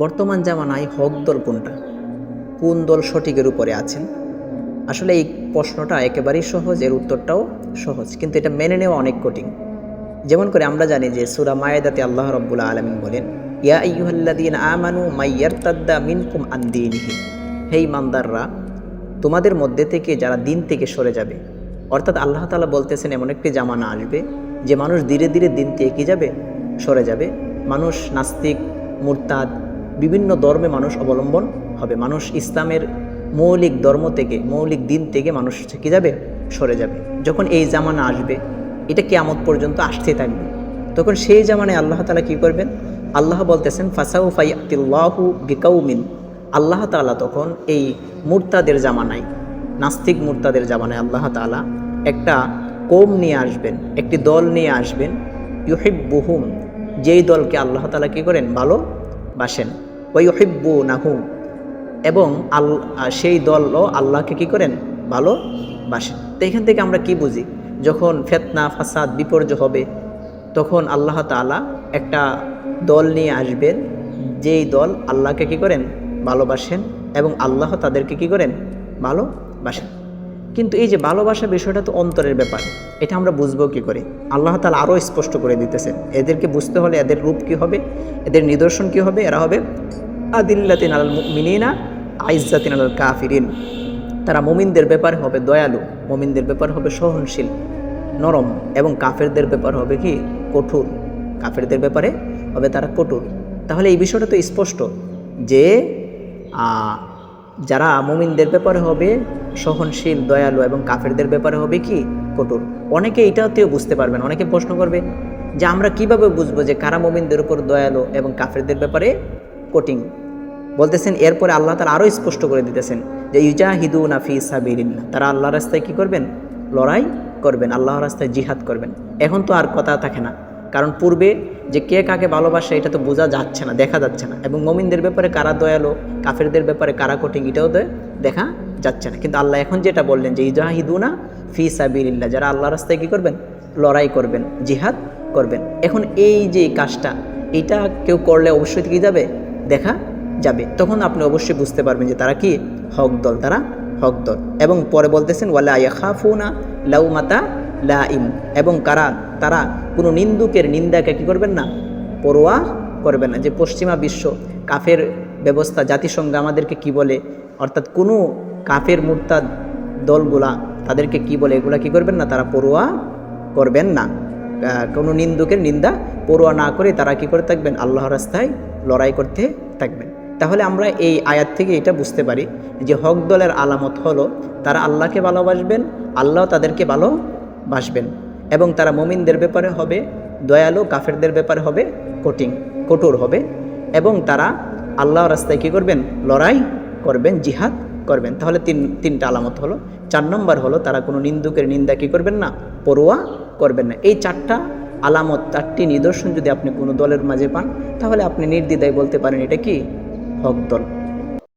বর্তমান জামানায় হক দল কোনটা? কোন দল সঠিকের উপরে আছেন? আসলে এই প্রশ্নটা একেবারেই সহজ, এর উত্তরটাও সহজ, কিন্তু এটা মেনে নেওয়া অনেক কঠিন। যেমন করে আমরা জানি যে সুরা মায়েদাতে আল্লাহ রব্বুল্লা আলমিন বলেন, ইয়া ইয়ুহাল্লাদিন আমানু মাইয়ার তাদ্দা মিনকুম আন্দিনিহি হে ইমানদাররা, তোমাদের মধ্যে থেকে যারা দিন থেকে সরে যাবে, অর্থাৎ আল্লাহ তালা বলতেছেন এমন একটি জামানা আসবে, যে মানুষ ধীরে ধীরে দিন থেকে কী যাবে? সরে যাবে। মানুষ নাস্তিক, মুরতাদ বিভিন্ন ধর্মে মানুষ অবলম্বন হবে। মানুষ ইসলামের মৌলিক ধর্ম থেকে, মৌলিক দিন থেকে মানুষ কি যাবে, সরে যাবে। যখন এই জামানা আসবে, এটা কেয়ামত পর্যন্ত আসতে থাকবে। তখন সেই জামানায় আল্লাহ তালা কী করবেন? আল্লাহ বলতেছেন, ফাসাউ ফাইয়াতিল্লাহু বিকাউমিন। আল্লাহ তালা তখন এই মুরতাদের জামানায়, নাস্তিক মুরতাদের জামানায় আল্লাহ তালা একটা কোম নিয়ে আসবেন, একটি দল নিয়ে আসবেন। ইউহিব্বুহুম, যেই দলকে আল্লাহ তালা কী করেন? ভালো বাসেন ওই নাহু এবং আল সেই দলও আল্লাহকে কি করেন? ভালো বাসেন তো এখান থেকে আমরা কি বুঝি? যখন ফেতনা, ফাসাদ বিপর্যয় হবে, তখন আল্লাহ তালা একটা দল নিয়ে আসবেন। যেই দল আল্লাহকে কি করেন? ভালোবাসেন এবং আল্লাহ তাদেরকে কি করেন? ভালোবাসেন। কিন্তু এই যে ভালোবাসা বিষয়টা তো অন্তরের ব্যাপার, এটা আমরা বুঝব কি করে? আল্লাহ তালা আরও স্পষ্ট করে দিতেছেন, এদেরকে বুঝতে হলে এদের রূপ কি হবে, এদের নিদর্শন কি হবে? এরা হবে আদিল্লাতিন আল মিনিনা আইজাতিন আল কাফিরিন। তারা মুমিনদের ব্যাপার হবে দয়ালু, মুমিনদের ব্যাপার হবে সহনশীল, নরম এবং কাফেরদের ব্যাপার হবে কি? কঠোর। কাফেরদের ব্যাপারে হবে তারা কঠোর। তাহলে এই বিষয়টা তো স্পষ্ট যে যারা মুমিনদের ব্যাপারে হবে, সহনশীল, দয়ালু এবং কাফেরদের ব্যাপারে হবে কি? কঠোর। অনেকে এটাতেও বুঝতে পারবেন অনেকে প্রশ্ন করবে যে আমরা কীভাবে বুঝব যে কারা মুমিনদের উপর দয়ালু এবং কাফেরদের ব্যাপারে কঠিন? বলতেছেন, এরপরে আল্লাহ তালা আরও স্পষ্ট করে দিতেছেন যে ইউজাহিদু নাফি সাবিরিল্লা তারা আল্লাহ রাস্তায় কি করবেন? লড়াই করবেন। আল্লাহ রাস্তায় জিহাদ করবেন। এখন তো আর কথা থাকে না। কারণ পূর্বে যে কে কাকে ভালোবাসে, এটা তো বোঝা যাচ্ছে না, দেখা যাচ্ছে না। এবং মমিনদের ব্যাপারে কারা দয়ালো, কাফেরদের ব্যাপারে কারা কঠিন, এটাও তো দেখা যাচ্ছে না। কিন্তু আল্লাহ এখন যেটা বললেন যে, ইজাহিদুনা ফি সাবিরিল্লা যারা আল্লাহ রাস্তায় কী করবেন? লড়াই করবেন, জিহাদ করবেন। এখন এই যে কাজটা, এটা কেউ করলে অবশ্যই কি যাবে? দেখা যাবে। তখন আপনি অবশ্যই বুঝতে পারবেন যে তারা কি? হক দল, তারা হক দল। এবং পরে বলতেছেন, ওয়ালা ইয়াখাফুনা লাউ মাতা লাইম। এবং কারা? তারা কোনো নিন্দুকের নিন্দাকে কি করবেন না? পরোয়া করবেন না। যে পশ্চিমা বিশ্ব কাফের ব্যবস্থা জাতিসংঘ আমাদেরকে কি বলে? অর্থাৎ কোনো কাফের মুরতাদ দলগুলা তাদেরকে কি বলে? এগুলা কি করবেন না? তারা পড়ুয়া করবেন না। কোনো নিন্দুকের নিন্দা পড়ুয়া না করে তারা কি করে থাকবেন? আল্লাহ রাস্তায় লড়াই করতে থাকবেন। তাহলে আমরা এই আয়াত থেকে এটা বুঝতে পারি যে হক দলের আলামত হলো তারা আল্লাহকে ভালোবাসবেন, আল্লাহ তাদেরকে ভালোবাসবেন এবং তারা মমিনদের ব্যাপারে হবে, দয়ালু কাফেরদের ব্যাপারে হবে, কঠিন, কঠোর হবে। এবং তারা আল্লাহ রাস্তায় কী করবেন? লড়াই করবেন, জিহাদ করবেন। তাহলে তিন, তিনটা আলামত হলো। চার নম্বর হলো, তারা কোনো নিন্দুকের নিন্দা কী করবেন না? পড়ুয়া করবেন না। এই চারটা আলামত, চারটি নিদর্শন যদি আপনি কোনো দলের মাঝে পান, তাহলে আপনি নির্দ্বিধায় বলতে পারেন এটা কি? হক দল।